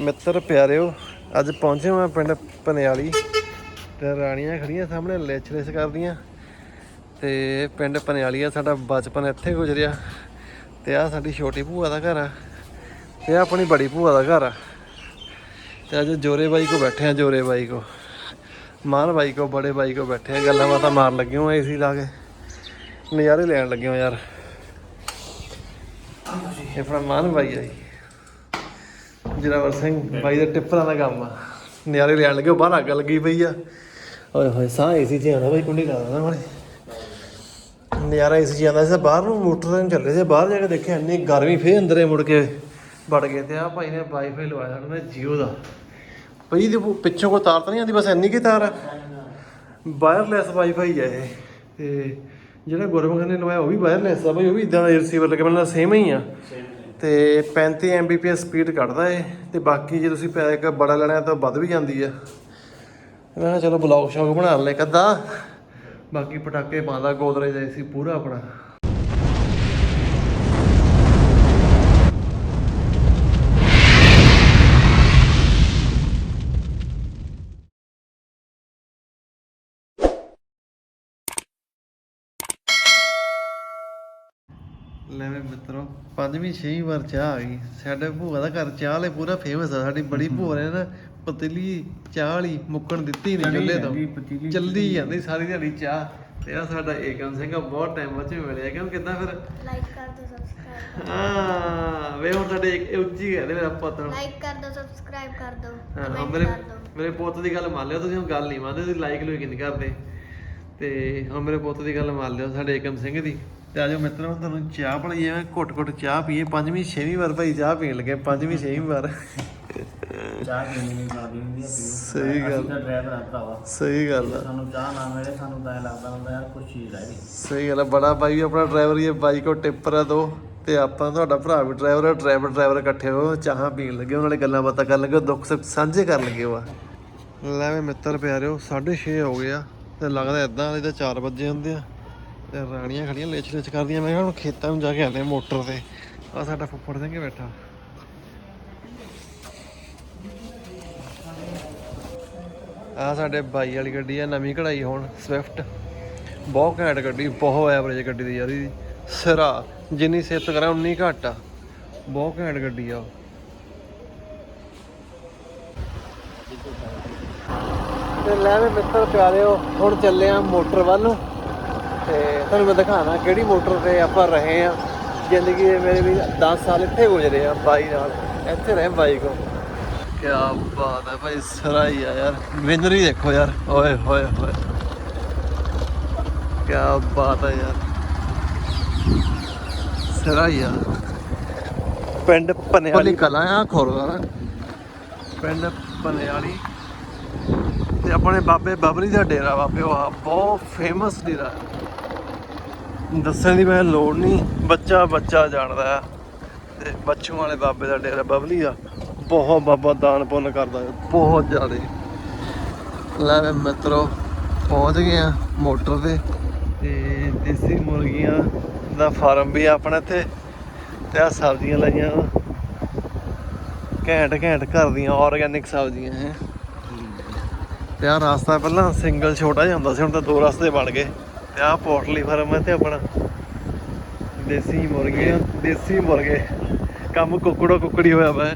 ਮਿੱਤਰ ਪਿਆਰਿਓ, ਅੱਜ ਪਹੁੰਚੇ ਮੈਂ ਪਿੰਡ ਪਨਿਆਲੀ। ਤੇ ਰਾਣੀਆਂ ਖੜੀਆਂ ਸਾਹਮਣੇ ਲਿਚ ਲਿਚ ਕਰਦੀਆਂ। ਤੇ ਪਿੰਡ ਪਨਿਆਲੀ ਆ, ਸਾਡਾ ਬਚਪਨ ਇੱਥੇ ਗੁਜ਼ਰਿਆ। ਤੇ ਆ ਸਾਡੀ ਛੋਟੀ ਭੂਆ ਦਾ ਘਰ ਆ। ਤੇ ਆ ਆਪਣੀ ਬੜੀ ਭੂਆ ਦਾ ਘਰ ਆ। ਤੇ ਅੱਜ ਜੋਰੇ ਬਾਈ ਕੋ ਬੈਠੇ ਆ, ਜੋਰੇ ਬਾਈ ਕੋ। ਮਾਨ ਬਾਈ ਕੋ, ਬੜੇ ਬਾਈ ਕੋ ਬੈਠੇ ਆ। ਗੱਲਾਂ ਬਾਤਾਂ ਮਾਰਨ ਲੱਗੇ ਹੋ ਏਸੀ ਲਾ ਕੇ। ਨਜ਼ਾਰੇ ਲੈਣ ਲੱਗੇ ਹੋ ਯਾਰ। ਇਹ ਆਪਣਾ ਮਾਨ ਬਾਈ ਆ ਜੀ। ਜਰਾਵਰ ਸਿੰਘ, ਬਾਈ ਦਾ ਟਿੱਪਰਾਂ ਦਾ ਕੰਮ ਆ। ਨਿਆਰੇ ਲੈਣ ਲੱਗੇ, ਉਹ ਬਾਹਰ ਅੱਗ ਲੱਗੀ ਪਈ ਆ। ਓਏ ਹੋਏ, ਸਾਹ ਏਸੀ ਚ ਆਣਾ ਬਾਈ, ਕੁੰਡੀ ਲਾ ਦੇਣਾ ਮਾਰੇ ਨਿਆਰਾ ਏਸੀ ਚ ਆਉਂਦਾ ਸੀ ਬਾਹਰ ਨੂੰ ਮੋਟਰ ਤੇ ਚੱਲੇ ਸੀ, ਬਾਹਰ ਜਾ ਕੇ ਦੇਖਿਆ ਇੰਨੀ ਗਰਮੀ, ਫੇਰ ਅੰਦਰੇ ਮੁੜ ਕੇ ਵੜ ਗਏ ਤੇ ਆ ਭਾਈ ਨੇ ਵਾਈਫਾਈ ਲਵਾਇਆ ਸਾਡਾ ਜੀਓ ਦਾ। ਭਾਈ ਦੇ ਪਿੱਛੋਂ ਕੋਈ ਤਾਰ ਤਾਂ ਨਹੀਂ ਆਉਂਦੀ, ਬਸ ਇੰਨੀ ਕੀ ਤਾਰ ਆ। ਵਾਇਰਲੈਸ ਵਾਈਫਾਈ ਆ ਇਹ। ਤੇ ਜਿਹੜਾ ਗੁਰਮੁਖ ਨੇ ਲਵਾਇਆ, ਉਹ ਵੀ ਵਾਇਰਲੈਸ ਆ ਬਈ, ਉਹ ਵੀ ਇਦਾਂ ਦਾ ਰਿਸੀਵਰ ਲੱਗੇ ਮਤਲਬ ਸੇਮ ਹੀ ਆ। ਤੇ 35 Mbps ਸਪੀਡ ਕੱਢਦਾ ਏ, ਤੇ ਬਾਕੀ ਜੇ ਤੁਸੀਂ ਪੈਕ ਬੜਾ ਲੈਣਾ ਤਾਂ ਵੱਧ ਵੀ ਜਾਂਦੀ ਆ। ਮੈਂ ਕਿਹਾ ਚਲੋ ਬਲੌਗ ਸ਼ੌਗ ਬਣਾ ਲੈ ਕੱਦਾ ਬਾਕੀ ਪਟਾਕੇ ਪਾਉਂਦਾ, ਗੋਦਰੇਜ ਦਾ ਸੀ ਪੂਰਾ ਆਪਣਾ। ਲੈ ਵੇ ਮਿੱਤਰੋ ਪੰਜਵੀਂ ਛੇਵੀਂ ਵਾਰ ਚਾਹ ਆ ਗਈ। ਸਾਡੇ ਭੂਆ ਦਾ ਘਰ ਚਾਹ ਲਈ ਪੂਰਾ ਫੇਮਸ ਆ। ਸਾਡੀ ਬੜੀ ਭੂਆ ਨੇ ਨਾ ਪਤੀਲੀ ਚਾਹ ਵਾਲੀ ਮੁੱਕਣ ਦਿੱਤੀ ਨਹੀਂ ਚੁੱਲ੍ਹੇ ਤੋਂ। ਚੱਲਦੀ ਜਾਂਦੀ ਸਾਰੀ ਦਿਹਾੜੀ ਚਾਹ। ਤੇ ਆ ਸਾਡਾ ਏਕਮ ਸਿੰਘ ਆ ਬਹੁਤ ਟਾਈਮ ਬਾਅਦ ਚ ਮਿਲਿਆ। ਕਿਉਂ ਕਿਦਾਂ ਫਿਰ? ਲਾਈਕ ਕਰ ਦਿਓ ਸਬਸਕ੍ਰਾਈਬ ਹਾਂ ਵੇ ਹੁਣ ਸਾਡੇ ਇੱਕ ਉੱਚੀ ਕਹਿੰਦੇ ਮੇਰਾ ਪੁੱਤ ਲਾਈਕ ਕਰ ਦਿਓ ਸਬਸਕ੍ਰਾਈਬ ਕਰ ਦਿਓ ਹਾਂ ਹਾਂ, ਮੇਰੇ ਮੇਰੇ ਪੁੱਤ ਦੀ ਗੱਲ ਮੰਨ ਲਿਓ ਤੁਸੀਂ ਹੁਣ ਗੱਲ ਨਹੀਂ ਮੰਨਦੇ ਤੁਸੀਂ ਲਾਈਕ ਲੂਇਕ ਨਹੀਂ ਕਰਦੇ। ਤੇ ਹੁਣ ਮੇਰੇ ਪੁੱਤ ਦੀ ਗੱਲ ਮੰਨ ਲਿਓ ਸਾਡੇ ਏਕਮ ਸਿੰਘ ਦੀ। ਤੇ ਆਜੋ ਮਿੱਤਰੋ ਤੁਹਾਨੂੰ ਚਾਹ ਪੜੀ ਐਵੇਂ ਘੁੱਟ ਘੁੱਟ ਚਾਹ ਪੀਏ। ਪੰਜਵੀਂ ਛੇਵੀਂ ਵਾਰ ਭਾਈ ਚਾਹ ਪੀਣ ਲੱਗੇ ਪੰਜਵੀਂ ਛੇਵੀਂ ਵਾਰ। ਚਾਹ ਪੀਣੀ ਨਹੀਂ ਆ ਪੀਓ ਸਹੀ ਗੱਲ। ਅਸੀਂ ਡਰਾਈਵਰ ਆ ਭਰਾਵਾ। ਸਹੀ ਗੱਲ ਆ। ਸਾਨੂੰ ਚਾਹ ਨਾ ਮਿਲੇ ਸਾਨੂੰ ਤਾਂ ਲੱਗਦਾ ਹੁੰਦਾ ਯਾਰ ਕੁਛ ਚੀਜ਼ ਰਹਿ ਗਈ। ਸਹੀ ਗੱਲ ਆ। ਬੜਾ ਬਾਈ ਆਪਣਾ ਡਰਾਈਵਰ ਹੀ ਹੈ ਬਾਈ ਕੋ ਟਿੱਪਰ ਆ ਦੋ। ਤੇ ਆਪਾਂ ਤੁਹਾਡਾ ਭਰਾ ਵੀ ਡਰਾਈਵਰ ਆ ਡਰਾਈਵਰ ਡਰਾਈਵਰ ਇਕੱਠੇ ਹੋ ਚਾਹਾਂ ਪੀਣ ਲੱਗੇ ਉਹਨਾਂ ਨਾਲ ਗੱਲਾਂ ਬਾਤਾਂ ਕਰਨ ਲੱਗੇ ਦੁੱਖ ਸੁੱਖ ਸਾਂਝੇ ਕਰਨ ਲੱਗੇ ਵਾ। ਲੈ ਵੇ ਮਿੱਤਰ ਪਿਆਰਿਓ 6:30 ਹੋ ਗਏ ਆ ਤੇ ਲੱਗਦਾ ਇਦਾਂ ਵਾਲੇ ਤਾਂ 4 ਵਜੇ ਹੁੰਦੇ ਆ। ਤੇ ਰਾਣੀਆਂ ਖੜੀਆਂ ਲਿਚ ਲਿਚ ਕਰਦੀਆਂ, ਮੈਂ ਕਿਹਾ ਹੁਣ ਖੇਤਾਂ ਨੂੰ ਜਾ ਕੇ ਆਲੇ ਮੋਟਰ ਤੇ। ਆ ਸਾਡਾ ਫੁੱਫੜ ਸਿੰਘ ਬੈਠਾ। ਆ ਸਾਡੇ ਬਾਈ ਵਾਲੀ ਗੱਡੀ ਆ, ਨਵੀਂ ਕਢਾਈ ਹੁਣ ਸਵਿਫਟ ਬਹੁਤ ਘੈਂਟ ਗੱਡੀ, ਬਹੁਤ ਐਵਰੇਜ ਗੱਡੀ ਦੀ ਯਾਰ ਇਹਦੀ। ਸਿਰਾ, ਜਿੰਨੀ ਸਿਫਤ ਕਰਾਂ ਉਨੀ ਘੱਟ ਆ। ਬਹੁਤ ਘੈਂਟ ਗੱਡੀ ਆ ਉਹ। ਤੇ ਲੈ ਵੀ ਮਿੱਤਰ ਪਿਆਰਿਓ, ਹੁਣ ਚੱਲੇ ਆ ਮੋਟਰ ਵੱਲ। ਤੁਹਾਨੂੰ ਮੈਂ ਦਿਖਾਣਾ ਕਿਹੜੀ ਮੋਟਰ ਤੇ ਆਪਾਂ ਰਹੇ ਆ ਜ਼ਿੰਦਗੀ ਦੇ ਮੇਰੇ ਵੀ 10 ਸਾਲ ਇੱਥੇ ਗੁਜ਼ਰੇ ਆ ਬਾਈ ਨਾਲ। ਇੱਥੇ ਰਹੇ ਬਾਈ ਕੋ ਕੀ ਬਾਤ ਹੈ ਭਾਈ ਸਰਾ ਹੀ ਆ ਯਾਰ। ਵਿਨਰ ਹੀ ਦੇਖੋ ਯਾਰ। ਓਏ ਹੋਏ ਹੋਏ ਕੀ ਬਾਤ ਹੈ ਯਾਰ। ਸਰਾ ਹੀ ਆ। ਪਿੰਡ ਪਨਿਆਲੀ। ਕਲਾਂ ਆ ਖੋਰਗਾ ਪਿੰਡ ਪਨਿਆਲੀ। ਤੇ ਆਪਣੇ ਬਾਬੇ ਬਬਰੀ ਦਾ ਡੇਰਾ ਬਾਬੇ ਉਹ ਆ ਬਹੁਤ ਫੇਮਸ ਡੇਰਾ। ਦੱਸਣ ਦੀ ਮੈਂ ਲੋੜ ਨਹੀਂ। ਬੱਚਾ ਬੱਚਾ ਜਾਣਦਾ ਆ ਤੇ ਬੱਚੂ ਵਾਲੇ ਬਾਬੇ ਦਾ ਡੇਰਾ ਬਬਲੀ ਆ ਬਹੁਤ ਬਾਬਾ ਦਾਨ ਪੁੰਨ ਕਰਦਾ ਬਹੁਤ ਜ਼ਿਆਦਾ। ਲੈ ਵੇ ਮਿੱਤਰੋ, ਪਹੁੰਚ ਗਏ ਆ ਮੋਟਰ ਤੇ। ਤੇ ਦੇਸੀ ਮੁਰਗੀਆਂ ਦਾ ਫਾਰਮ ਵੀ ਆ ਆਪਣਾ ਇੱਥੇ। ਤੇ ਆ ਸਬਜ਼ੀਆਂ ਲਾਈਆਂ ਵਾ। ਘੈਂਟ ਘੈਂਟ ਘਰ ਦੀਆਂ ਆਰਗੈਨਿਕ ਸਬਜ਼ੀਆਂ ਹੈ। ਤੇ ਆ ਰਸਤਾ ਪਹਿਲਾਂ ਸਿੰਗਲ ਛੋਟਾ ਜਿਹਾ ਹੁੰਦਾ ਸੀ, ਹੁਣ ਤਾਂ ਦੋ ਰਸਤੇ ਬਣ ਗਏ। ਤੇ ਆ ਪੋਟਲੀ ਫਾਰਮ ਹੈ ਤੇ ਆਪਣਾ। ਦੇਸੀ ਮੁਰਗੀਆਂ ਦੇਸੀ ਮੁਰਗੇ। ਕੰਮ ਕੁੱਕੜੋ ਕੁੱਕੜੀ ਹੋਇਆ ਵਾ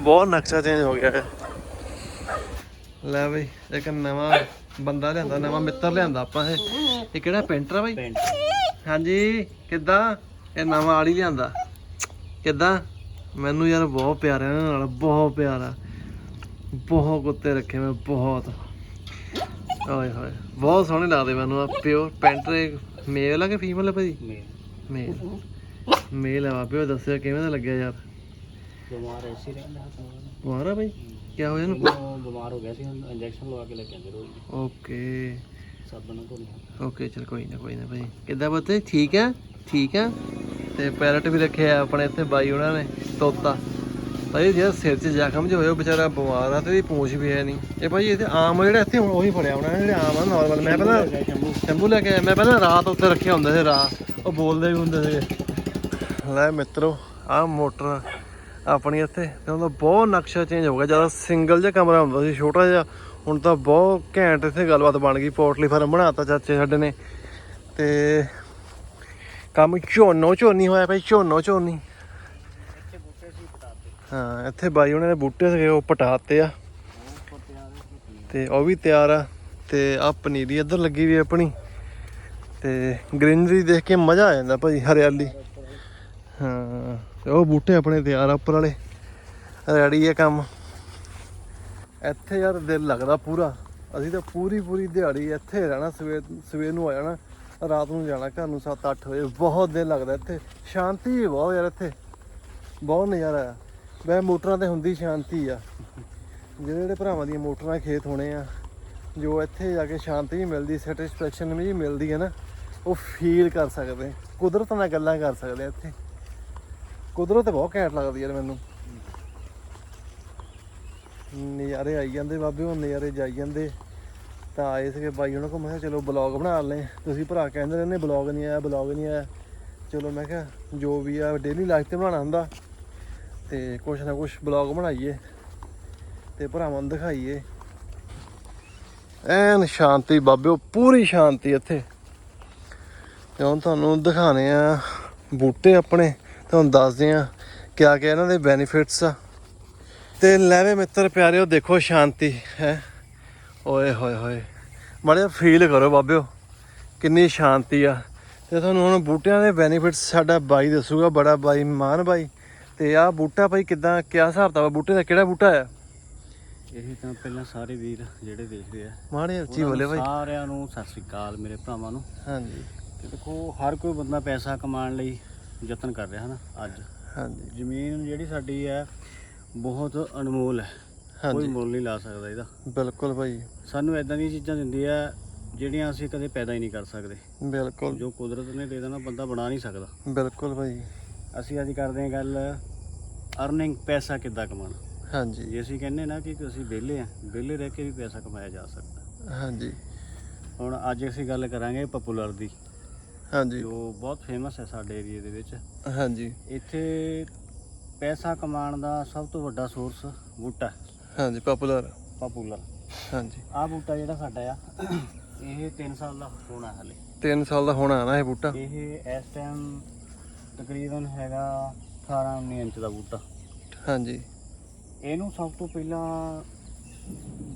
ਬਹੁਤ ਨਕਸ਼ਾ ਚੇਂਜ ਹੋ ਗਿਆ ਹੈ ਲੈ ਬਈ ਇੱਕ ਨਵਾਂ ਬੰਦਾ ਲਿਆਂਦਾ ਨਵਾਂ ਮਿੱਤਰ ਲਿਆਂਦਾ ਆਪਾਂ ਇਹ। ਇਹ ਕਿਹੜਾ ਪੇਂਟਰ ਆ ਬਈ? ਹਾਂਜੀ ਕਿੱਦਾਂ? ਇਹ ਨਵਾਂ ਆੜੀ ਲਿਆਂਦਾ। ਕਿੱਦਾਂ? ਮੈਨੂੰ ਯਾਰ ਬਹੁਤ ਪਿਆਰ ਇਹਨਾਂ ਨਾਲ ਬਹੁਤ ਪਿਆਰ ਬਹੁਤ ਕੁੱਤੇ ਰੱਖੇ ਮੈਂ ਬਹੁਤ। ਓਏ ਹੋਏ। ਬਹੁਤ ਸੋਹਣੇ ਲੱਗਦੇ ਮੈਨੂੰ ਆ ਪਿਓਰ ਪੈਂਟਰ ਮੇਲ ਆ ਕਿ ਫੀਮੇਲ ਆ ਭਾਜੀ? ਮੇਲ। ਮੇਲ। ਆ ਪਿਓ ਦੱਸਿਓ ਕਿਵੇਂ ਦਾ ਲੱਗਿਆ ਯਾਰ? ਬਿਮਾਰ ਐਸੀ ਰਹਿੰਦਾ ਤਾਂ ਮਾਰਾ ਭਾਈ? ਕੀ ਹੋਇਆ ਇਹਨੂੰ? ਬਿਮਾਰ ਹੋ ਗਿਆ ਸੀ ਇੰਜੈਕਸ਼ਨ ਲਵਾ ਕੇ ਲੈ ਕੇ ਆਂਦੇ ਰੋਜ਼। ਓਕੇ। ਸਾਬਣ ਨਾਲ ਧੋਣੀ ਓਕੇ ਚਲ ਕੋਈ ਨਾ ਕੋਈ ਨਾ ਭਾਈ। ਕਿੱਦਾਂ ਬੱਤੇ ਠੀਕ ਆ? ਠੀਕ ਆ? ਤੇ ਪੈਰਟ ਵੀ ਰੱਖਿਆ ਆਪਣੇ ਇੱਥੇ ਬਾਈ ਉਹਨਾਂ ਨੇ ਤੋਤਾ। ਭਾਈ ਜਿਹੜਾ ਸਿਰ 'ਚ ਜ਼ਖਮ ਜਿਹਾ ਹੋਇਆ ਉਹ ਵਿਚਾਰਾ ਬਿਮਾਰ ਆ ਤੇ ਇਹਦੀ ਪੂੰਛ ਵੀ ਹੈ ਨਹੀਂ। ਇਹ ਭਾਈ ਇਹਦੇ ਆਮ ਜਿਹੜਾ ਇੱਥੇ ਹੁਣ ਉਹੀ ਫੜਿਆ ਹੋਣਾ, ਜਿਹੜੇ ਆਮ ਆ ਨਾਰਮਲ ਮੈਂ ਪਹਿਲਾਂ ਸ਼ੰਭੂ ਲੈ ਕੇ ਆਇਆ, ਮੈਂ ਪਹਿਲਾਂ ਰਾਤ ਉੱਤੇ ਰੱਖਿਆ ਹੁੰਦਾ ਸੀ, ਰਾਹ। ਉਹ ਬੋਲਦੇ ਵੀ ਹੁੰਦੇ ਸੀ ਲੈ ਮਿੱਤਰੋ, ਆਹ ਮੋਟਰ ਆਪਣੀ ਇੱਥੇ, ਤੇ ਉਹਦਾ ਬਹੁਤ ਨਕਸ਼ਾ ਚੇਂਜ ਹੋ ਗਿਆ। ਜ਼ਿਆਦਾ ਸਿੰਗਲ ਜਿਹਾ ਕਮਰਾ ਹੁੰਦਾ ਸੀ, ਛੋਟਾ ਜਿਹਾ। ਹੁਣ ਤਾਂ ਬਹੁਤ ਘੈਂਟ ਇੱਥੇ ਗੱਲਬਾਤ ਬਣ ਗਈ ਪੋਰਟਲੀ ਫਾਰਮ ਬਣਾਤਾ ਚਾਚੇ ਸਾਡੇ ਨੇ। ਤੇ ਕੰਮ ਝੋਨੋ ਝੋਨੀ ਹੋਇਆ ਭਾਈ ਝੋਨੋ ਝੋਨੀ ਹਾਂ, ਇੱਥੇ ਬਾਈ ਉਹਨਾਂ ਦੇ ਬੂਟੇ ਸੀਗੇ, ਉਹ ਪਟਾਤੇ ਆ। ਉਹ ਤੇ ਉਹ ਵੀ ਤਿਆਰ ਆ। ਤੇ ਆ ਪਨੀਰੀ ਇੱਧਰ ਲੱਗੀ ਵੀ ਆਪਣੀ। ਤੇ ਗ੍ਰੀਨਰੀ ਦੇਖ ਕੇ ਮਜ਼ਾ ਆ ਜਾਂਦਾ ਭਾਈ, ਹਰਿਆਲੀ। ਹਾਂ, ਤੇ ਉਹ ਬੂਟੇ ਆਪਣੇ ਤਿਆਰ ਆ ਉੱਪਰ ਵਾਲੇ। ਰੈਡੀ ਆ ਕੰਮ। ਇੱਥੇ ਯਾਰ ਦਿਲ ਲੱਗਦਾ ਪੂਰਾ। ਅਸੀਂ ਤਾਂ ਪੂਰੀ ਪੂਰੀ ਦਿਹਾੜੀ ਇੱਥੇ ਰਹਿਣਾ, ਸਵੇਰ ਸਵੇਰ ਨੂੰ ਆ ਜਾਣਾ। ਰਾਤ ਨੂੰ ਜਾਣਾ ਘਰ ਨੂੰ 7-8 ਵਜੇ। ਬਹੁਤ ਦਿਲ ਲੱਗਦਾ ਇੱਥੇ। ਸ਼ਾਂਤੀ ਵੀ ਬਹੁਤ ਯਾਰ ਇੱਥੇ। ਬਹੁਤ ਨਜ਼ਾਰਾ ਆ। ਵੈ ਮੋਟਰਾਂ ਤੇ ਹੁੰਦੀ ਸ਼ਾਂਤੀ ਆ। ਜਿਹੜੇ ਜਿਹੜੇ ਭਰਾਵਾਂ ਦੀਆਂ ਮੋਟਰਾਂ ਖੇਤ ਹੋਣੇ ਆ, ਜੋ ਇੱਥੇ ਜਾ ਕੇ ਸ਼ਾਂਤੀ ਵੀ ਮਿਲਦੀ ਸੈਟੀਸਫੈਕਸ਼ਨ ਵੀ ਮਿਲਦੀ ਹੈ ਨਾ, ਉਹ ਫੀਲ ਕਰ ਸਕਦੇ। ਕੁਦਰਤ ਨਾਲ ਗੱਲਾਂ ਕਰ ਸਕਦੇ ਇੱਥੇ। ਕੁਦਰਤ ਬਹੁਤ ਘੈਂਟ ਲੱਗਦੀ ਯਾਰ ਮੈਨੂੰ। ਨਜ਼ਾਰੇ ਆਈ ਜਾਂਦੇ ਬਾਬੇ, ਉਹ ਨਜ਼ਾਰੇ ਜਾਈ ਜਾਂਦੇ। ਤਾਂ ਆਏ ਸੀਗੇ ਬਾਈ ਉਹਨਾਂ ਕੋਲ, ਮੈਂ ਕਿਹਾ ਚਲੋ ਬਲੌਗ ਬਣਾ ਲੈ ਤੁਸੀਂ ਭਰਾ ਕਹਿੰਦੇ ਰਹਿੰਦੇ ਬਲੌਗ ਨਹੀਂ ਆਇਆ ਬਲੌਗ ਨਹੀਂ ਆਇਆ। ਚਲੋ ਮੈਂ ਕਿਹਾ, ਜੋ ਵੀ ਆ ਡੇਲੀ ਲਾਈਫ ਤੇ ਬਣਾਉਣਾ ਹੁੰਦਾ। ਤੇ ਕੁਛ ਨਾ ਕੁਛ ਬਲੌਗ ਬਣਾਈਏ ਤੇ ਭਰਾਵਾਂ ਨੂੰ ਦਿਖਾਈਏ। ਐਨ ਸ਼ਾਂਤੀ ਬਾਬਿਓ, ਪੂਰੀ ਸ਼ਾਂਤੀ ਇੱਥੇ। ਤੇ ਹੁਣ ਤੁਹਾਨੂੰ ਦਿਖਾਣੇ ਆ ਬੂਟੇ ਆਪਣੇ, ਤੁਹਾਨੂੰ ਦੱਸਦੇ ਆ ਕਿਆ ਕਿਆ ਇਹਨਾਂ ਦੇ ਬੈਨੀਫਿਟਸ ਆ। ਤੇ ਲੈਵੇ ਮਿੱਤਰ ਪਿਆਰਿਓ ਦੇਖੋ ਸ਼ਾਂਤੀ, ਹੈ। ਓਏ ਹੋਏ ਹੋਏ, ਮਾੜਾ ਫੀਲ ਕਰੋ ਬਾਬਿਓ, ਕਿੰਨੀ ਸ਼ਾਂਤੀ ਆ। ਤੇ ਤੁਹਾਨੂੰ ਹੁਣ ਬੂਟਿਆਂ ਦੇ ਬੈਨੀਫਿਟਸ ਸਾਡਾ ਬਾਈ ਦੱਸੂਗਾ, ਬੜਾ ਬਾਈ ਮਾਨ ਬਾਈ। ਤੇ ਆਹ ਬੂਟਾ ਭਾਈ ਕਿਦਾਂ ਕਿਆ ਹਿਸਾਬ ਦਾ ਬੂਟੇ ਦਾ ਕਿਹੜਾ ਬੂਟਾ ਆ? ਇਹੀ ਤਾਂ ਪਹਿਲਾਂ ਸਾਰੇ ਵੀਰ ਜਿਹੜੇ ਦੇਖਦੇ ਆ। ਮਾੜੇ ਉੱਚੀ ਬੋਲੇ ਭਾਈ। ਸਾਰਿਆਂ ਨੂੰ ਸਤਿ ਸ੍ਰੀ ਅਕਾਲ ਮੇਰੇ ਭਰਾਵਾਂ ਨੂੰ। ਹਾਂਜੀ। ਤੇ ਦੇਖੋ ਹਰ ਕੋਈ ਬੰਦਾ ਪੈਸਾ ਕਮਾਉਣ ਲਈ ਯਤਨ ਕਰ ਰਿਹਾ ਹੈ ਨਾ ਅੱਜ। ਹਾਂਜੀ। ਜ਼ਮੀਨ ਜਿਹੜੀ ਸਾਡੀ ਹੈ ਬਹੁਤ ਅਨਮੋਲ ਹੈ। ਕੋਈ ਮੁੱਲ ਨਹੀਂ ਲਾ ਸਕਦਾ ਇਹਦਾ। ਬਿਲਕੁਲ ਭਾਈ। ਸਾਨੂੰ ਐਦਾਂ ਦੀਆਂ ਚੀਜ਼ਾਂ ਦਿੰਦੀ ਹੈ ਜਿਹੜੀਆਂ ਅਸੀਂ ਕਦੇ ਪੈਦਾ ਹੀ ਨਹੀਂ ਕਰ ਸਕਦੇ। ਬਿਲਕੁਲ। ਜੋ ਕੁਦਰਤ ਨੇ ਦੇ ਦੇਣਾ ਬੰਦਾ ਬਣਾ ਨਹੀਂ ਸਕਦਾ। ਬਿਲਕੁਲ ਭਾਈ। ਅਸੀਂ ਅੱਜ ਕਰਦੇ ਹਾਂ ਗੱਲ ਅਰਨਿੰਗ ਪੈਸਾ ਕਿੱਦਾਂ ਕਮਾਉਣਾ। ਹਾਂਜੀ। ਜੇ ਅਸੀਂ ਕਹਿੰਦੇ ਨਾ ਕਿ ਅਸੀਂ ਵਿਹਲੇ ਆ ਵਿਹਲੇ ਰਹਿ ਕੇ ਵੀ ਪੈਸਾ ਕਮਾਇਆ ਜਾ ਸਕਦਾ। ਹਾਂਜੀ। ਹੁਣ ਅੱਜ ਅਸੀਂ ਗੱਲ ਕਰਾਂਗੇ ਪਪੂਲਰ ਦੀ। ਹਾਂਜੀ। ਜੋ ਬਹੁਤ ਫੇਮਸ ਹੈ ਸਾਡੇ ਏਰੀਆ ਦੇ ਵਿੱਚ। ਹਾਂਜੀ। ਇੱਥੇ ਪੈਸਾ ਕਮਾਉਣ ਦਾ ਸਭ ਤੋਂ ਵੱਡਾ ਸੋਰਸ ਬੂਟਾ ਹਾਂਜੀ ਪਪੂਲਰ ਪਪੂਲਰ ਹਾਂਜੀ। ਆਹ ਬੂਟਾ ਜਿਹੜਾ ਸਾਡਾ ਆ ਇਹ 3 ਸਾਲ ਦਾ ਹੋਣਾ ਹਲੇ। 3 ਸਾਲ ਦਾ ਹੋਣਾ ਨਾ ਇਹ ਬੂਟਾ। ਇਹ ਇਸ ਟਾਈਮ ਤਕਰੀਬਨ ਹੈਗਾ 18 19 ਇੰਚ ਦਾ ਬੂਟਾ। ਹਾਂਜੀ। ਇਹਨੂੰ ਸਭ ਤੋਂ ਪਹਿਲਾਂ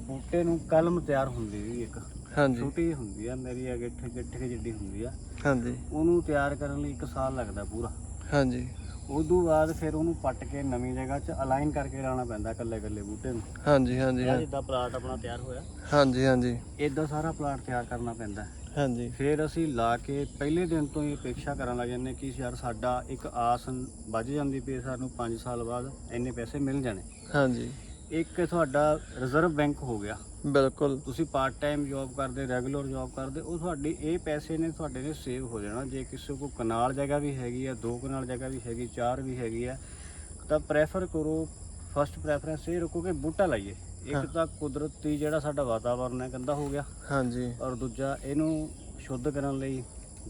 ਬੂਟੇ ਨੂੰ ਕਲਮ ਤਿਆਰ ਹੁੰਦੀ ਸੀ ਇੱਕ। ਹਾਂਜੀ। ਛੋਟੀ ਜਿਹੀ ਹੁੰਦੀ ਆ ਮੇਰੀ ਅਗੇ ਠਿਕ ਜਿੱਡੀ ਹੁੰਦੀ ਆ। ਹਾਂਜੀ। ਉਹਨੂੰ ਤਿਆਰ ਕਰਨ ਲਈ 1 ਸਾਲ ਲੱਗਦਾ ਪੂਰਾ। ਹਾਂਜੀ। ਉਦੋਂ ਬਾਅਦ ਫਿਰ ਉਹਨੂੰ ਪੱਟ ਕੇ ਨਵੀਂ ਜਗ੍ਹਾ 'ਚ ਅਲਾਈਨ ਕਰਕੇ ਲਾਉਣਾ ਪੈਂਦਾ ਇਕੱਲੇ ਇਕੱਲੇ ਬੂਟੇ ਨੂੰ। ਹਾਂਜੀ ਹਾਂਜੀ ਆਹ ਹਾਂ- ਜਿੱਦਾਂ ਪਲਾਟ ਆਪਣਾ ਤਿਆਰ ਹੋਇਆ। ਹਾਂਜੀ ਹਾਂਜੀ। ਇਦਾਂ ਸਾਰਾ ਪਲਾਟ ਤਿਆਰ ਕਰਨਾ ਪੈਂਦਾ। ਹਾਂਜੀ। ਫਿਰ ਅਸੀਂ ਲਾ ਕੇ ਪਹਿਲੇ ਦਿਨ ਤੋਂ ਹੀ ਅਪੇਖਿਆ ਕਰਨ ਲੱਗ ਜਾਂਦੇ ਕਿ ਯਾਰ ਸਾਡਾ ਇੱਕ ਆਸ ਵੱਜ ਜਾਂਦੀ ਪਈ ਸਾਨੂੰ 5 ਸਾਲ ਬਾਅਦ ਇੰਨੇ ਪੈਸੇ ਮਿਲ ਜਾਣੇ। ਹਾਂਜੀ। ਇੱਕ ਤੁਹਾਡਾ ਰਿਜ਼ਰਵ ਬੈਂਕ ਹੋ ਗਿਆ। ਬਿਲਕੁਲ। ਤੁਸੀਂ ਪਾਰਟ ਟਾਈਮ ਜੌਬ ਕਰਦੇ ਰੈਗੂਲਰ ਜੌਬ ਕਰਦੇ ਉਹ ਤੁਹਾਡੀ ਇਹ ਪੈਸੇ ਨੇ ਤੁਹਾਡੇ ਨੇ ਸੇਵ ਹੋ ਜਾਣਾ। ਜੇ ਕਿਸੇ ਕੋਲ ਕਨਾਲ ਜਗ੍ਹਾ ਵੀ ਹੈਗੀ ਆ ਦੋ ਕਨਾਲ ਜਗ੍ਹਾ ਵੀ ਹੈਗੀ ਚਾਰ ਵੀ ਹੈਗੀ ਆ ਤਾਂ ਪ੍ਰੈਫਰ ਕਰੋ ਫਸਟ ਪ੍ਰੈਫਰੈਂਸ ਇਹ ਰੱਖੋ ਕਿ ਬੂਟਾ ਲਾਈਏ। ਇੱਕ ਤਾਂ ਕੁਦਰਤੀ ਜਿਹੜਾ ਸਾਡਾ ਵਾਤਾਵਰਨ ਹੈ ਗੰਦਾ ਹੋ ਗਿਆ। ਹਾਂਜੀ। ਔਰ ਦੂਜਾ ਇਹਨੂੰ ਸ਼ੁੱਧ ਕਰਨ ਲਈ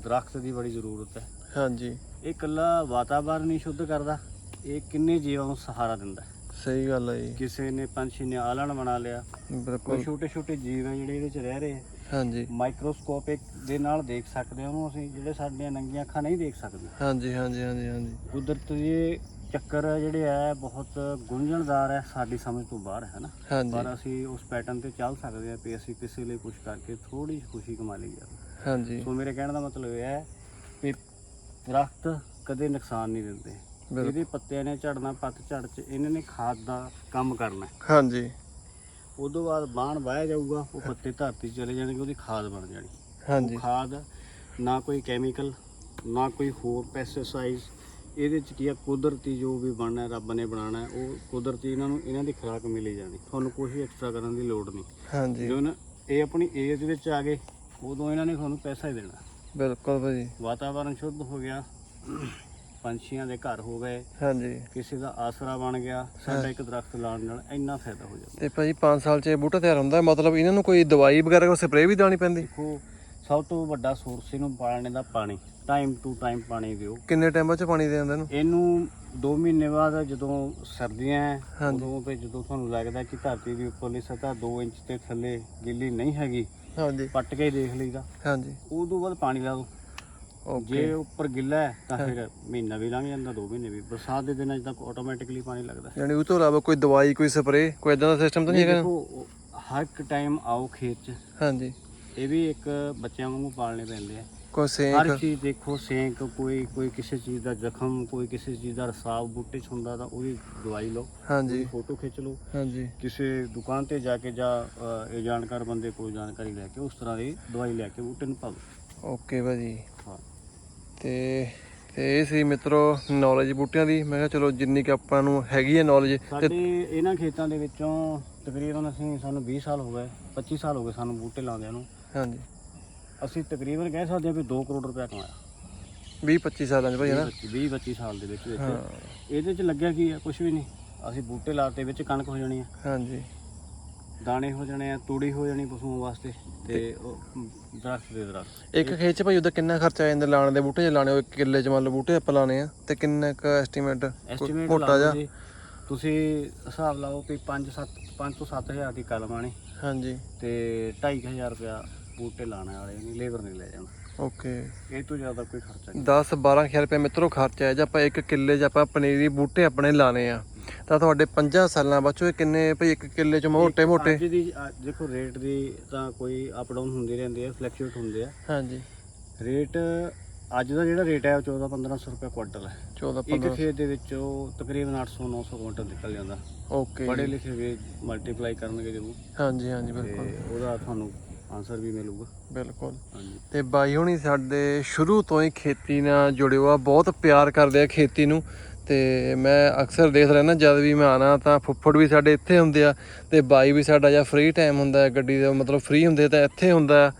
ਦਰਖਤ ਦੀ ਬੜੀ ਜ਼ਰੂਰਤ ਹੈ। ਹਾਂਜੀ। ਇਹ ਇਕੱਲਾ ਵਾਤਾਵਰਨ ਹੀ ਸ਼ੁੱਧ ਕਰਦਾ ਇਹ ਕਿੰਨੇ ਜੀਵਾਂ ਨੂੰ ਸਹਾਰਾ ਦਿੰਦਾ ਹੈ। ਸਹੀ ਗੱਲ ਹੈ ਜੀ। ਕਿਸੇ ਨੇ ਪੰਛੀ ਨੇ ਆਲਣ ਬਣਾ ਲਿਆ ਕੋਈ ਬਿਲਕੁਲ। ਛੋਟੇ ਛੋਟੇ ਜੀਵ ਹੈ ਜਿਹੜੇ ਇਹਦੇ 'ਚ ਰਹਿ ਰਹੇ ਹੈ। ਹਾਂਜੀ। ਮਾਈਕਰੋਸਕੋਪਿਕ ਦੇ ਨਾਲ ਦੇਖ ਸਕਦੇ ਹਾਂ ਉਹਨੂੰ ਅਸੀਂ ਜਿਹੜੇ ਸਾਡੀਆਂ ਨੰਗੀਆਂ ਅੱਖਾਂ ਨਹੀਂ ਦੇਖ ਸਕਦੇ। ਹਾਂਜੀ ਹਾਂਜੀ ਹਾਂਜੀ ਹਾਂਜੀ। ਕੁਦਰਤ ਦੇ ਚੱਕਰ ਜਿਹੜੇ ਆ ਬਹੁਤ ਗੁੰਝਲਦਾਰ ਹੈ ਸਾਡੀ ਸਮਝ ਤੋਂ ਬਾਹਰ ਹੈ ਨਾ? ਹਾਂਜੀ। ਪਰ ਅਸੀਂ ਉਸ ਪੈਟਰਨ ਤੇ ਚੱਲ ਸਕਦੇ ਹਾਂ ਕਿ ਅਸੀਂ ਕਿਸੇ ਲਈ ਕੁਝ ਕਰਕੇ ਥੋੜੀ ਜਿਹੀ ਖੁਸ਼ੀ ਕਮਾ ਲਈ ਜਾਵੇ ਹਾਂਜੀ। ਸੋ ਮੇਰੇ ਕਹਿਣ ਦਾ ਮਤਲਬ ਇਹ ਹੈ ਕਿ ਦਰਖਤ ਕਦੇ ਨੁਕਸਾਨ ਨਹੀਂ ਦਿੰਦੇ। ਬਿਲਕੁਲ। ਇਹਦੇ ਪੱਤਿਆਂ ਨੇ ਝੜਨਾ ਪੱਤ ਝੜ ਚ ਇਹਨਾਂ ਨੇ ਖਾਦ ਦਾ ਕੰਮ ਕਰਨਾ ਹੈ। ਹਾਂਜੀ। ਉਦੋਂ ਬਾਅਦ ਬਾਣ ਵਾਇਆ ਜਾਊਗਾ ਉਹ ਪੱਤੇ ਧਰਤੀ 'ਚ ਚਲੇ ਜਾਣਗੇ ਉਹਦੀ ਖਾਦ ਬਣ ਜਾਣੀ। ਹਾਂਜੀ। ਖਾਦ ਨਾ ਕੋਈ ਕੈਮੀਕਲ ਨਾ ਕੋਈ ਹੋਰ ਪੈਸਟੀਸਾਈਡ ਇਹਦੇ ਚ ਕੀ ਆ ਕੁਦਰਤੀ ਜੋ ਵੀ ਬਣਨਾ ਹੈ, ਰੱਬ ਨੇ ਬਣਾਉਣਾ ਹੈ, ਉਹ ਕੁਦਰਤੀ ਇਹਨਾਂ ਨੂੰ ਇਹਨਾਂ ਦੀ ਖੁਰਾਕ ਮਿਲੀ ਜਾਣੀ। ਤੁਹਾਨੂੰ ਕੁਝ ਐਕਸਟਰਾ ਕਰਨ ਦੀ ਲੋੜ ਨਹੀਂ। ਹਾਂਜੀ। ਜਦੋਂ ਨਾ ਇਹ ਆਪਣੀ ਏਜ ਵਿੱਚ ਆ ਗਏ ਉਦੋਂ ਇਹਨਾਂ ਨੇ ਤੁਹਾਨੂੰ ਪੈਸਾ ਹੀ ਦੇਣਾ। ਬਿਲਕੁਲ ਭਾਜੀ। ਵਾਤਾਵਰਣ ਸ਼ੁੱਧ ਹੋ ਗਿਆ ਪੰਛੀਆਂ ਦੇ ਘਰ ਹੋ ਗਏ ਹਾਂਜੀ। ਕਿਸੇ ਦਾ ਆਸਰਾ ਬਣ ਗਿਆ ਸਾਡਾ ਇੱਕ ਦਰਖਤ ਲਾਉਣ ਨਾਲ ਇੰਨਾ ਫਾਇਦਾ ਹੋ ਜਾਂਦਾ। ਤੇ ਭਾਜੀ 5 ਸਾਲ ਚ ਇਹ ਬੂਟਾ ਤਿਆਰ ਹੁੰਦਾ ਮਤਲਬ ਇਹਨਾਂ ਨੂੰ ਕੋਈ ਦਵਾਈ ਵਗੈਰਾ ਕੋਈ ਸਪਰੇਅ ਵੀ ਦੇਣੀ ਪੈਂਦੀ? ਦੇਖੋ ਸਭ ਤੋਂ ਵੱਡਾ ਸੋਰਸ ਇਹਨੂੰ ਪਾਲਣੇ ਦਾ ਪਾਣੀ। ਟਾਈਮ ਟੂ ਟਾਈਮ ਪਾਣੀ ਦਿਓ। ਕਿੰਨੇ ਟਾਈਮ ਬਾਅਦ ਚ ਪਾਣੀ ਦੇ ਦਿੰਦੇ ਇਹਨੂੰ? ਇਹਨੂੰ 2 ਮਹੀਨੇ ਬਾਅਦ ਜਦੋਂ ਸਰਦੀਆਂ ਹੈ, ਹਾਂਜੀ। ਉਦੋਂ ਤੇ ਜਦੋਂ ਤੁਹਾਨੂੰ ਲੱਗਦਾ ਕਿ ਧਰਤੀ ਦੀ ਉੱਪਰਲੀ ਸਤ੍ਹਾ 2 ਇੰਚ ਤੇ ਥੱਲੇ ਗਿੱਲੀ ਨਹੀਂ ਹੈਗੀ ਹਾਂਜੀ। ਪੱਟ ਕੇ ਦੇਖ ਲਈਦਾ। ਹਾਂਜੀ। ਉਦੋਂ ਬਾਅਦ ਪਾਣੀ ਲਾ ਦਿਓ ਓਕੇ ਜੇ ਉੱਪਰ ਗਿੱਲਾ ਹੈ ਤਾਂ ਫਿਰ ਮਹੀਨਾ ਵੀ ਲੰਘ ਜਾਂਦਾ 2 ਮਹੀਨੇ ਵੀ। ਬਰਸਾਤ ਦੇ ਦਿਨਾਂ 'ਚ ਤਾਂ ਆਟੋਮੈਟਿਕਲੀ ਪਾਣੀ ਲੱਗਦਾ। ਯਾਨੀ ਉਹ ਤੋਂ ਇਲਾਵਾ ਕੋਈ ਦਵਾਈ ਕੋਈ ਸਪਰੇ ਕੋਈ ਇਦਾਂ ਦਾ ਸਿਸਟਮ ਤਾਂ ਨਹੀਂ ਹੈਗਾ? ਦੇਖੋ ਹਰ ਇੱਕ ਟਾਈਮ ਆਓ ਖੇਤ 'ਚ। ਹਾਂਜੀ। ਇਹ ਵੀ ਇੱਕ ਬੱਚਿਆਂ ਵਾਂਗੂ ਪਾਲਣੇ ਪੈਂਦੇ ਆ। ਕੋਈ ਹਰ ਸੇਂਕ ਚੀਜ਼ ਦੇਖੋ ਸੇਂਕ ਕੋਈ ਕੋਈ ਕਿਸੇ ਚੀਜ਼ ਦਾ ਜ਼ਖਮ ਕੋਈ ਕਿਸੇ ਚੀਜ਼ ਦਾ ਰਸਾਵ ਬੂਟੇ 'ਚ ਹੁੰਦਾ ਤਾਂ ਉਹਦੀ ਦਵਾਈ ਲਓ ਹਾਂਜੀ। ਉਹਦੀ ਫੋਟੋ ਖਿੱਚ ਲਓ। ਹਾਂਜੀ। ਕਿਸੇ ਦੁਕਾਨ ਤੇ ਜਾ ਕੇ ਜਾਂ ਅ, ਇਹ ਜਾਣਕਾਰ ਬੰਦੇ ਕੋਲ ਜਾਣਕਾਰੀ ਲੈ ਕੇ ਉਸ ਤਰ੍ਹਾਂ ਦੀ ਦਵਾਈ ਲੈ ਕੇ ਬੂਟੇ ਨੂੰ ਪਾਓ ਓਕੇ ਭਾਜੀ। ਹਾਂ। ਤੇ ਤੇ ਇਹ ਸੀ ਮਿੱਤਰੋ ਨੌਲੇਜ ਬੂਟਿਆਂ ਦੀ। ਮੈਂ ਕਿਹਾ ਚਲੋ ਜਿੰਨੀ ਕਿ ਆਪਾਂ ਨੂੰ ਹੈਗੀ ਹੈ ਨੌਲੇਜ ਤੇ ਸਾਡੇ ਇਹਨਾਂ ਖੇਤਾਂ ਦੇ ਵਿੱਚੋਂ ਤਕਰੀਬਨ ਅਸੀਂ ਸਾਨੂੰ 20 ਸਾਲ ਹੋ ਗਏ 25 ਸਾਲ ਹੋ ਗਏ ਸਾਨੂੰ ਬੂਟੇ ਲਾਉਂਦਿਆਂ ਨੂੰ। ਹਾਂਜੀ। ਅਸੀਂ ਤਕਰੀਬਨ ਕਹਿ ਸਕਦੇ ਹਾਂ ਵੀ 2 ਕਰੋੜ ਰੁਪਏ ਕਮਾਇਆ। 20 25 ਸਾਲਾਂ ਚ ਭਾਈ ਹੈ ਨਾ 20 25 ਸਾਲ ਦੇ ਵਿੱਚ ਇਹਦੇ ਚ ਲੱਗਿਆ ਕੀ ਹੈ ਕੁਝ ਵੀ ਨਹੀਂ। ਅਸੀਂ ਬੂਟੇ ਲਾਤੇ ਵਿੱਚ ਕਣਕ ਹੋ ਜਾਣੀ ਹੈ ਹਾਂਜੀ। ਦਾਣੇ ਹੋ ਜਾਣੇ ਆ ਤੂੜੀ ਹੋ ਜਾਣੀ ਪਸ਼ੂਆਂ ਵਾਸਤੇ ਤੇ ਉਹ ਦਰਖਤ ਦੇ ਦਰਖਤ। ਇੱਕ ਖੇਤ ਚ ਭਾਈ ਉਹਦਾ ਕਿੰਨਾ ਖਰਚਾ ਆ ਜਾਂਦਾ ਲਾਣ ਦੇ ਬੂਟੇ? ਜੇ ਲਾਣੇ ਹੋਏ ਇੱਕ ਕਿੱਲੇ ਚ ਮੰਨ ਲਓ ਬੂਟੇ ਆਪਾਂ ਲਾਣੇ ਆ ਤੇ ਕਿੰਨਾ ਕ ਐਸਟੀਮੇਟ ਐਸਟੀਮੇਟ ਮੋਟਾ ਜਿਹਾ? ਤੁਸੀਂ ਹਿਸਾਬ ਲਾਓ ਵੀ 5 7 5 ਤੋਂ 7000 ਦੀ ਕਲਮ ਆਣੀ। ਹਾਂਜੀ। ਤੇ 2500 ਰੁਪਇਆ ਬੂਟੇ ਲਾਣੇ ਵਾਲੇ ਨਹੀਂ ਲੇਬਰ ਨਹੀਂ ਲੈ ਜਾਣਾ। ਓਕੇ। ਇਹ ਤੋਂ ਜ਼ਿਆਦਾ ਕੋਈ ਖਰਚਾ ਨਹੀਂ। 10 12000 ਰੁਪਏ ਮਿੱਤਰੋ ਖਰਚਾ ਹੈ ਜੇ ਆਪਾਂ ਇੱਕ ਕਿੱਲੇ 'ਚ ਆਪਾਂ ਪਨੀਰੀ ਬੂਟੇ ਆਪਣੇ ਲਾਣੇ ਆ ਤਾਂ ਤੁਹਾਡੇ 5 ਸਾਲਾਂ ਬਾਅਦ ਚੋਂ ਇਹ ਕਿੰਨੇ ਭਈ ਇੱਕ ਕਿੱਲੇ 'ਚ ਮੋਟੇ ਮੋਟੇ? ਅੱਜ ਦੀ ਅੱਜ ਦੇਖੋ ਰੇਟ ਦੀ ਤਾਂ ਕੋਈ ਅਪ ਡਾਊਨ ਹੁੰਦੀ ਰਹਿੰਦੀ ਹੈ ਫਲਕਚੁਏਟ ਹੁੰਦੇ ਆ। ਹਾਂਜੀ। ਰੇਟ ਅੱਜ ਦਾ ਜਿਹੜਾ ਰੇਟ ਹੈ ਉਹ 14 1500 ਰੁਪਏ ਕੁਇੰਟਲ ਹੈ। 14 ਇੱਕ 15 ਖੇਤ ਦੇ ਵਿੱਚੋਂ ਤਕਰੀਬਨ 800 900 ਕੁਇੰਟਲ ਨਿਕਲ ਜਾਂਦਾ। ਓਕੇ। ਪੜ੍ਹੇ ਲਿਖੇ ਵੀ ਮਲਟੀਪਲਾਈ ਕਰਨਗੇ ਜਦੋਂ ਹਾਂਜੀ ਹਾਂਜੀ ਬਿਲਕੁਲ। ਉਹਦਾ ਤੁਹਾਨੂੰ ਆਨਸਰ ਵੀ ਮਿਲੂਗਾ। ਬਿਲਕੁਲ। ਹਾਂਜੀ। ਤੇ ਬਾਈ ਹੁਣੀ ਸਾਡੇ ਸ਼ੁਰੂ ਤੋਂ ਹੀ ਖੇਤੀ ਨਾਲ ਜੁੜੇ ਹੋਆ ਬਹੁਤ ਪਿਆਰ ਕਰਦੇ ਆ ਖੇਤੀ ਨੂੰ। ਤੇ ਮੈਂ ਅਕਸਰ ਦੇਖ ਰਹਿਣਾ ਜਦ ਵੀ ਮੈਂ ਆਣਾ ਤਾਂ ਫੁੱਫੜ ਵੀ ਸਾਡੇ ਇੱਥੇ ਹੁੰਦੇ ਆ ਤੇ ਬਾਈ ਵੀ ਸਾਡਾ ਜਾਂ ਫ੍ਰੀ ਟਾਈਮ ਹੁੰਦਾ ਹੈ ਗੱਡੀ ਦਾ ਮਤਲਬ ਫ੍ਰੀ ਹੁੰਦੇ ਤਾਂ ਇੱਥੇ ਹੁੰਦਾ।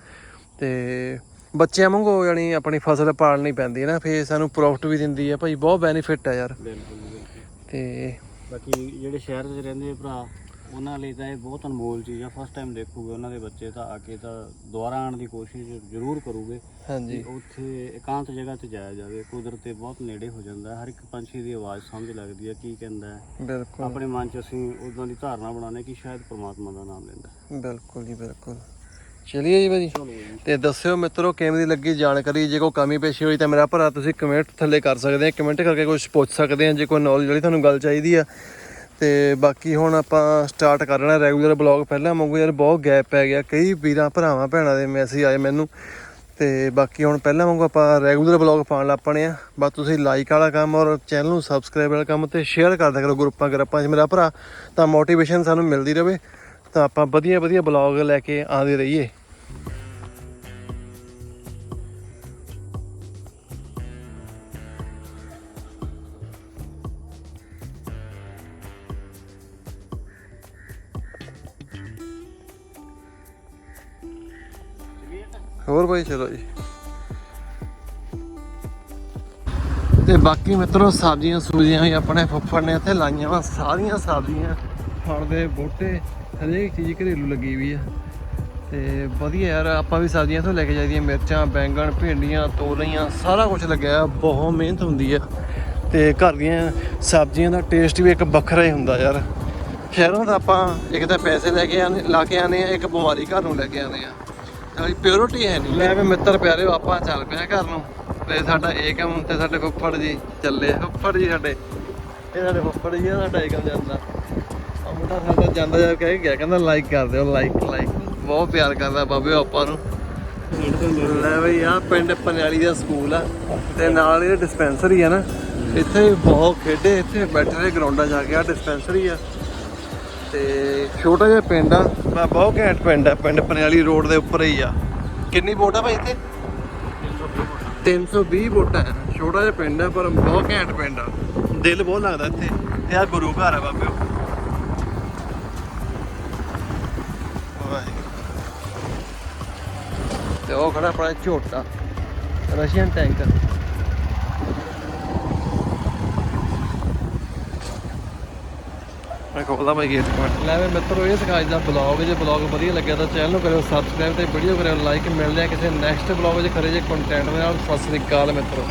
ਤੇ ਬੱਚਿਆਂ ਵਾਂਗੂ ਯਾਨੀ ਆਪਣੀ ਫਸਲ ਪਾਲਣੀ ਪੈਂਦੀ ਹੈ ਨਾ ਫੇਰ ਸਾਨੂੰ ਪ੍ਰੋਫਿਟ ਵੀ ਦਿੰਦੀ ਹੈ। ਭਾਈ ਬਹੁਤ ਬੈਨੀਫਿਟ ਹੈ ਯਾਰ। ਬਿਲਕੁਲ ਜੀ, ਬਿਲਕੁਲ। ਤੇ ਬਾਕੀ ਜਿਹੜੇ ਸ਼ਹਿਰ 'ਚ ਰਹਿੰਦੇ ਭਰਾ ਉਹਨਾਂ ਲਈ ਤਾਂ ਇਹ ਬਹੁਤ ਅਨਮੋਲ ਚੀਜ਼ ਆ। ਫਸਟ ਟਾਈਮ ਦੇਖੂਗੇ ਉਹਨਾਂ ਦੇ ਬੱਚੇ ਤਾਂ ਆ ਕੇ ਤਾਂ ਦੁਬਾਰਾ ਆਉਣ ਦੀ ਕੋਸ਼ਿਸ਼ ਜ਼ਰੂਰ ਕਰੂਗੇ ਹਾਂਜੀ। ਉੱਥੇ ਇਕਾਂਤ ਜਗ੍ਹਾ ਤੇ ਜਾਇਆ ਜਾਵੇ। ਕੁਦਰਤ ਦੇ ਬਹੁਤ ਨੇੜੇ ਹੋ ਜਾਂਦਾ। ਹੈ। ਹਰ ਇੱਕ ਪੰਛੀ ਦੀ ਆਵਾਜ਼ ਸਮਝ ਲੱਗਦੀ ਹੈ ਕੀ ਕਹਿੰਦਾ ਹੈ। ਬਿਲਕੁਲ। ਆਪਣੇ ਮਨ 'ਚ ਅਸੀਂ ਉਦਾਂ ਦੀ ਧਾਰਨਾ ਬਣਾਉਂਦੇ ਕਿ ਸ਼ਾਇਦ ਪ੍ਰਮਾਤਮਾ ਦਾ ਨਾਮ ਲੈਂਦਾ। ਬਿਲਕੁਲ ਜੀ ਬਿਲਕੁਲ। ਚਲਿਏ ਜੀ ਭਾਜੀ। ਤੇ ਦੱਸਿਓ ਮਿੱਤਰੋ ਕਿਵੇਂ ਦੀ ਲੱਗੀ ਜਾਣਕਾਰੀ? ਜੇ ਕੋਈ ਕਮੀ ਪੇਸ਼ੀ ਹੋਈ ਤਾਂ ਮੇਰਾ ਭਰਾ ਤੁਸੀਂ ਕਮੈਂਟ ਥੱਲੇ ਕਰ ਸਕਦੇ ਆ। ਕਮੈਂਟ ਕਰਕੇ ਕੁਝ ਪੁੱਛ ਸਕਦੇ ਆ। ਜੇ ਕੋਈ ਨੌਲੇਜ ਵਾਲੀ ਤੁਹਾਨੂੰ ਗੱਲ ਚਾਹੀਦੀ ਆ ਤੇ ਬਾਕੀ ਹੁਣ ਆਪਾਂ ਸਟਾਰਟ ਕਰ ਲੈਣਾ ਰੈਗੂਲਰ ਬਲੌਗ ਪਹਿਲਾਂ, ਵਾਂਗੂ ਯਾਰ ਬਹੁਤ ਗੈਪ ਪੈ ਗਿਆ। ਕਈ ਵੀਰਾਂ, ਭਰਾਵਾਂ, ਭੈਣਾਂ ਦੇ ਮੈਸੇਜ ਆਏ ਮੈਨੂੰ। ਤੇ ਬਾਕੀ ਹੁਣ ਪਹਿਲਾਂ ਵਾਂਗੂ ਆਪਾਂ ਰੈਗੂਲਰ ਬਲੌਗ ਪਾਉਣ ਲੱਗ ਪਣੇ ਆ। ਬਸ ਤੁਸੀਂ ਲਾਈਕ ਵਾਲਾ ਕੰਮ ਔਰ ਚੈਨਲ ਨੂੰ ਸਬਸਕ੍ਰਾਈਬ ਵਾਲਾ ਕੰਮ ਤੇ ਸ਼ੇਅਰ ਕਰਦਿਆ ਕਰੋ ਗਰੁੱਪਾਂ ਗਰੁੱਪਾਂ 'ਚ। ਮੇਰਾ ਭਰਾ, ਤਾਂ ਮੋਟੀਵੇਸ਼ਨ ਸਾਨੂੰ ਮਿਲਦੀ ਰਹੇ ਤਾਂ ਆਪਾਂ ਵਧੀਆ ਵਧੀਆ ਬਲੌਗ ਲੈ ਕੇ ਆਉਂਦੇ ਰਹੀਏ। ਹੋਰ ਭਾਈ ਚਲੋ ਜੀ। ਤੇ ਬਾਕੀ ਮਿੱਤਰੋ ਸਬਜ਼ੀਆਂ ਸੂਜ਼ੀਆਂ ਵੀ ਆਪਣੇ ਫੁੱਫੜ ਨੇ ਇੱਥੇ ਲਾਈਆਂ ਵਾ ਸਾਰੀਆਂ ਸਬਜ਼ੀਆਂ। ਫਲ ਦੇ ਬੂਟੇ ਹਰੇਕ ਚੀਜ਼ ਘਰੇਲੂ ਲੱਗੀ ਵੀ ਆ। ਤੇ ਵਧੀਆ ਯਾਰ ਆਪਾਂ ਵੀ ਸਬਜ਼ੀਆਂ ਤੋਂ ਲੈ ਕੇ ਜਾਈਦੀਆਂ ਮਿਰਚਾਂ ਬੈਂਗਣ ਭਿੰਡੀਆਂ ਤੋਰੀਆਂ ਸਾਰਾ ਕੁਝ ਲੱਗਿਆ ਬਹੁਤ ਮਿਹਨਤ ਹੁੰਦੀ ਆ। ਤੇ ਘਰ ਦੀਆਂ ਸਬਜ਼ੀਆਂ ਦਾ ਟੇਸਟ ਵੀ ਇੱਕ ਵੱਖਰਾ ਹੀ ਹੁੰਦਾ ਯਾਰ। ਸ਼ਹਿਰੋਂ ਤਾਂ ਆਪਾਂ ਇੱਕ ਤਾਂ ਪੈਸੇ ਲੈ ਕੇ ਆਨੇ ਲਾ ਕੇ ਆਨੇ ਆ ਇੱਕ ਬਿਮਾਰੀ ਘਰ ਨੂੰ ਲੈ ਕੇ ਆਨੇ ਆ। ਪਿਓਰਿਟੀ ਹੈ ਨਹੀਂ। ਲੈ ਵੀ ਮਿੱਤਰ ਪਿਆਰਿਓ ਆਪਾਂ ਚੱਲ ਪਿਆ ਘਰ ਨੂੰ। ਤੇ ਸਾਡਾ ਏਕਮ ਤੇ ਸਾਡੇ ਫੁੱਫੜ ਜੀ ਚੱਲੇ ਫੁੱਫੜ ਜੀ ਸਾਡੇ। ਇਹ ਸਾਡੇ ਫੁੱਫੜ ਜੀ ਆ, ਸਾਡਾ ਏਕਮ ਜਾਂਦਾ। ਆ ਮੁੰਡਾ ਸਾਡਾ ਜਾਂਦਾ ਜਾ ਕੇ ਗਿਆ, ਕਹਿੰਦਾ ਲਾਈਕ ਕਰ ਦਿਓ ਲਾਈਕ ਲਾਈਕ ਬਹੁਤ ਪਿਆਰ ਕਰਦਾ ਬਾਬੇ ਉਹ ਆਪਾਂ ਨੂੰ। ਲੈ ਬਈ ਆ ਪਿੰਡ ਪਨਿਆਲੀ ਦਾ ਸਕੂਲ ਆ, ਤੇ ਨਾਲ ਇਹ ਡਿਸਪੈਂਸਰੀ ਆ ਨਾ। ਇੱਥੇ ਬਹੁਤ ਖੇਡੇ, ਇੱਥੇ ਬੈਠੇ ਰਹੇ ਗਰਾਊਂਡਾਂ ਜਾ ਕੇ ਆ ਡਿਸਪੈਂਸਰੀ ਆ। ਤੇ ਛੋਟਾ ਜਿਹਾ ਪਿੰਡ ਆ। ਮੈਂ ਬਹੁਤ ਘੈਂਟ ਪਿੰਡ ਆ ਪਿੰਡ ਪਨਿਆਲੀ ਰੋਡ ਦੇ ਉੱਪਰ ਹੀ ਆ। ਕਿੰਨੀ ਵੋਟ ਆ ਭਾਈ ਇੱਥੇ? 320 ਵੋਟਾਂ ਹੈ ਛੋਟਾ ਜਿਹਾ ਪਿੰਡ ਆ ਪਰ ਬਹੁਤ ਘੈਂਟ ਪਿੰਡ ਆ। ਦਿਲ ਬਹੁਤ ਲੱਗਦਾ ਇੱਥੇ। ਤੇ ਆ ਗੁਰੂ ਘਰ ਆ ਬਾਬਿਓ ਵਾਹਿਗੁਰੂ। ਤੇ ਉਹ ਖੜਾ ਆਪਣਾ ਝੋਟਾ। Russian tanker. ਮੈਂ ਖੋਲਦਾ ਭਾਈ ਗੇਟ ਕਮੈਂਟ। ਲੈ ਵੇ ਮਿੱਤਰੋ, ਇਹ ਸਿਖਾਈ ਦਾ ਬਲੌਗ ਜੇ ਬਲੌਗ ਵਧੀਆ ਲੱਗਿਆ ਤਾਂ ਚੈਨਲ ਨੂੰ ਕਰਿਓ ਸਬਸਕ੍ਰਾਈਬ ਤੇ ਵੀਡੀਓ ਕਰਿਓ ਲਾਈਕ ਮਿਲਦੇ ਆ ਕਿਸੇ ਨੈਕਸਟ ਬਲੌਗ 'ਚ ਖਰੇ ਜੇ ਕੰਟੈਂਟ ਦੇ ਨਾਲ। ਸਤਿ ਸ੍ਰੀ ਅਕਾਲ ਮਿੱਤਰੋ।